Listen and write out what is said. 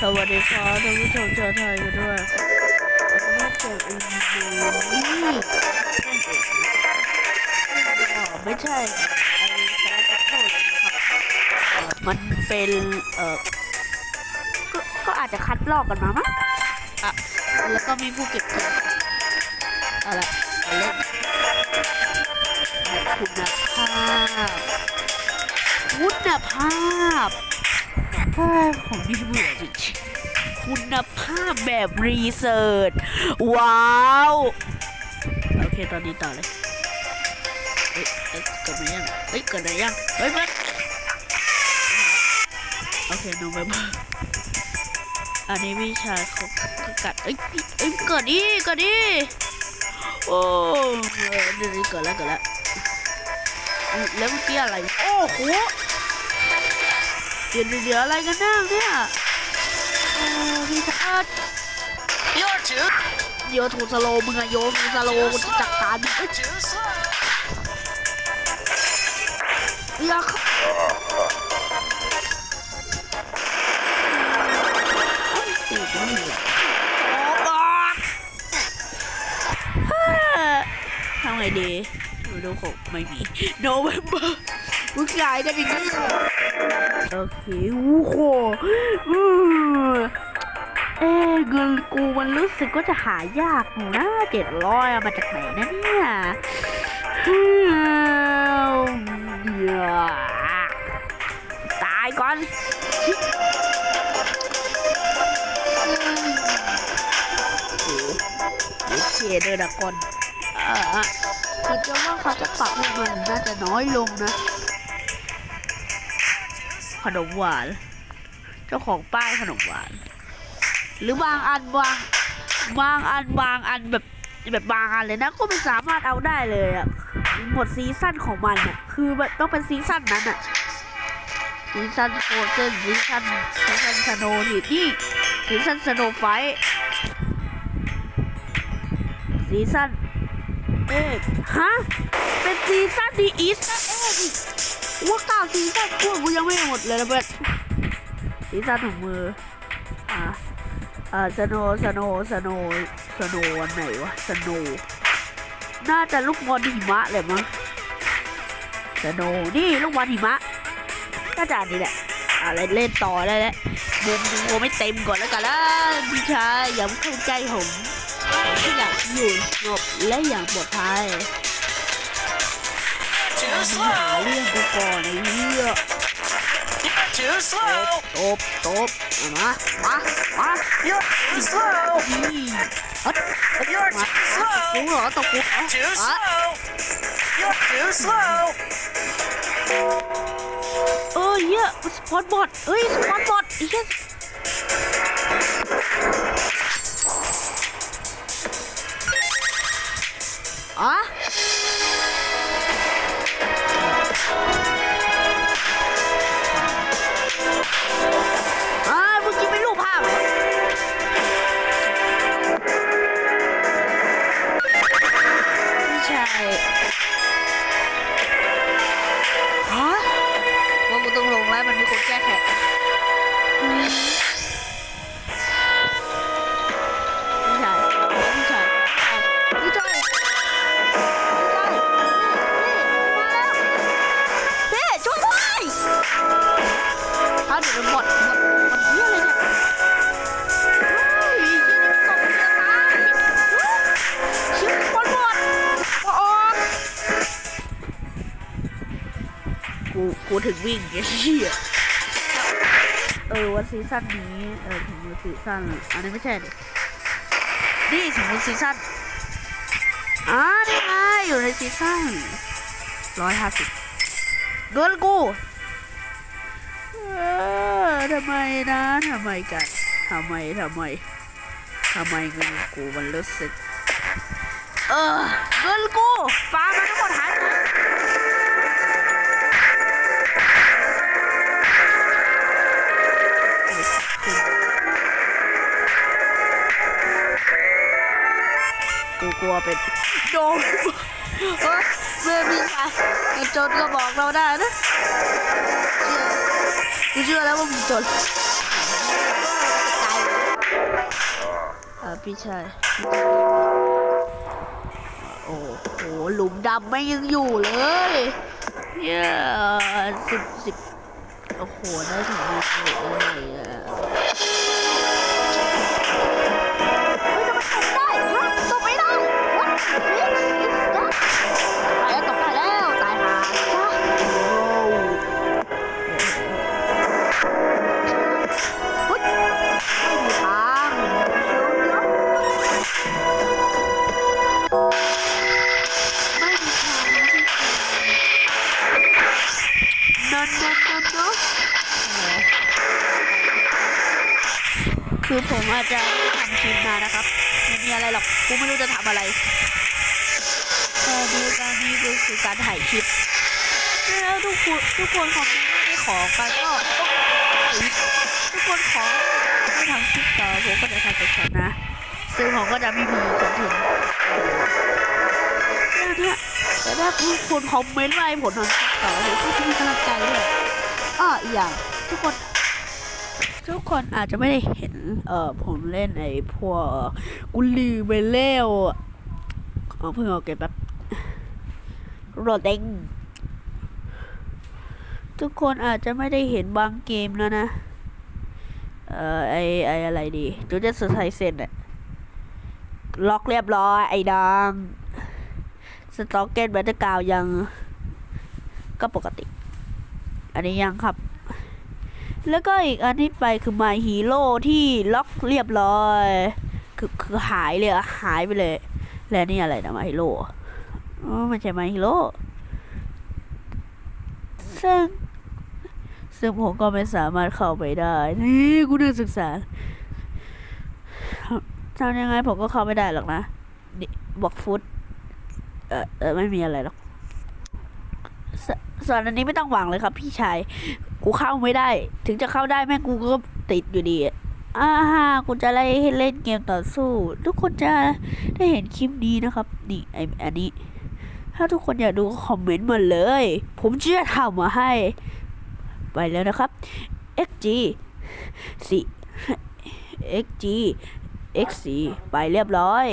สวัสดีครับท่านผู้ชมชาวไทยกันด้วยมาเจออินดูนี่ไม่ใช่ไอ้สารพัดเท่าไหร่นะครับมันเป็นเอ่อก็ก็อาจจะคัดลอกกันมามั้งอะแล้วก็มีผู้เก็บเกี่ยวอะเอาเล่นคุณภาพคุณภาพ เฮ้ยผมนี่เบื่อจริงคุณภาพแบบรีเสิร์ชว้าว โอเค ตอนนี้ต่อเลย เฮ้ยเอ้ยเกิดมายังเฮ้ยเกิดอะไรยังเฮ้ยมันโอเคโนเวมเบอร์อันนี้วิชาเขาเขากัดเอ้ยเอ้ยเกิดดิเกิดดิโอ้เออเดี๋ยวนี้เกิดแล้วเกิดแล้วแล้วเมื่อกี้อะไร โอ้โห เดี๋ยวเดี๋ยวอะไรกันแน่เนี่ยโอ้พี่ทัศน์ Your two โยถูกสโลมึงอะโยถูกสโลว์กูจะจัดการอย่าเข้าตีกูไม่ได้โอ้บอกเฮ้ยทำไงดีดูดูคงไม่มีโนเว มึงขายกันอย่างนี้เหรอโอเคโอ้โหอืมเอ้เงินกูมันรู้สึกก็จะหายากนะเจ็ดร้อยมาจากไหนนะเนี่ยตายก่อนโอ้โหเดี๋ยวเคเดอร์ดากอนอ่ามันจะว่าเขาจะปรับให้มันน่าจะน้อยลงนะ ขนมหวาน เจ้าของป้ายขนมหวาน หรือบางอันบางบางอันบางอันแบบแบบบางอันเลยนะ ก็ไม่สามารถเอาได้เลยอะหมดซีซั่นของมันอะคือแบบต้องเป็นซีซั่นนั้นอะซีซั่นโฟเซนซีซั่นซีซั่นสโนว์นี่ซีซั่นสโนไฟซีซั่นเอ๊ะฮะ เป็นซีซั่นดีอีสเอ๊ะ ว่าเก้าซีซั่นกูกูยังไม่หมดเลยนะเพื่อนซีซั่นของมืออะอ่าสโนสโนสโนสโนอันไหนวะสโนน่าจะลูกบอลหิมะเลยมั้งสโนนี่ลูกบอลหิมะน่าจะนนี้แหละอะไรเล่นต่อได้แล้วเดินดูไม่เต็มก่อนแล้วกันนะพี่ชายอย่าเข้าใจผมผมแค่อยากอยู่สงบและอย่างปลอดภัย หา slow. เรื่องกูก่อนไอ้เหี้ย You're too slow. ตบตบเอามามา มา You're too slow. นี่เฮ้ย You're มา too กู slow. เหรอตบกูเหรอ Too อะ slow. You're too slow. เออเหี้ยสปอตบอทเอ้ยสปอตบอทไอ้เหี้ยอ๋ กูถึงวิ่งเหี้ยเออวันซีซั่นนี้เออถึงวันซีซั่นอันนี้ไม่ใช่ดินี่ถึงวันซีซั่นอ่านี่ไงอยู่ในซีซั่นร้อยห้าสิบเงินกูเออทำไมนะทำไมกันทำไมทำไมทำไมเงินกูมันรู้สึกเออเงินกูฟามาทั้งหมดหายไป กูกลัวเป็นโดนเอ้ยเมื่อพี่ชายันจนก็บอกเราได้นะเชื่อกูเชื่อแล้วว่ามึงจนครับพี่ชายโอ้โหหลุมดำไม่ยังอยู่เลยเนี่ยสิบสิบโอ้โหได้ถึงมีสิบเลย นั่นนั่นนั่นคือผมอาจจะไม่ทำคลิปนานนะครับไม่มีอะไรหรอกกูไม่รู้จะทำอะไรแค่นี้การนี้ก็คือการถ่ายคลิปแล้วทุกคนทุกคนคอมเมนต์ไม่ขอกันก็ทุกคนขอให้ทำคลิปต่อผมก็จะทำไปก่อนนะซึ่งผมก็จะไม่มีจนถึงเนี่ยแต่ถ้าทุกคนคอมเมนต์มาให้ผมทำคลิป ต่อผมก็จะมีกำลังใจด้วยอ้ออีกอย่างทุกคน ทุกคนอาจจะไม่ได้เห็น เอ่อผมเล่นไอ้พวกกุลีไปเล่วเอาเพิ่งเอาเก็บแบบโรดเด้งทุกคนอาจจะไม่ได้เห็นบางเกมแล้วนะ เอ่อไอไออะไรดีจูเจสไทเซนอะล็อกเรียบร้อย ไอ้ดังสต็อกเกตแบตเตอร์กาวยัง ก็ปกติ อันนี้ยังครับ แล้วก็อีกอันที่ไปคือ My Hero ที่ล็อกเรียบร้อย คือคือหายเลยอะหายไปเลย แล้วนี่อะไรนะ My Hero อ๋อไม่ใช่ My Hero ซึ่งซึ่งผมก็ไม่สามารถเข้าไปได้ นี่กูนักศึกษาทำยังไงผมก็เข้าไม่ได้หรอกนะนี่บอกฟุตเออเออไม่มีอะไรหรอก ส่วนอันนี้ไม่ต้องหวังเลยครับ พี่ชาย กูเข้าไม่ได้ ถึงจะเข้าได้แม่งกูก็ติดอยู่ดีอ่าฮะกูจะไล่ให้เล่นเกมต่อสู้ ทุกคนจะได้เห็นคลิปนี้นะครับ นี่ไออันนี้ ถ้าทุกคนอยากดูก็คอมเมนต์มาเลย ผมจะทำมาให้ ไปแล้วนะครับ xg 4 xg x 4 ไปเรียบร้อย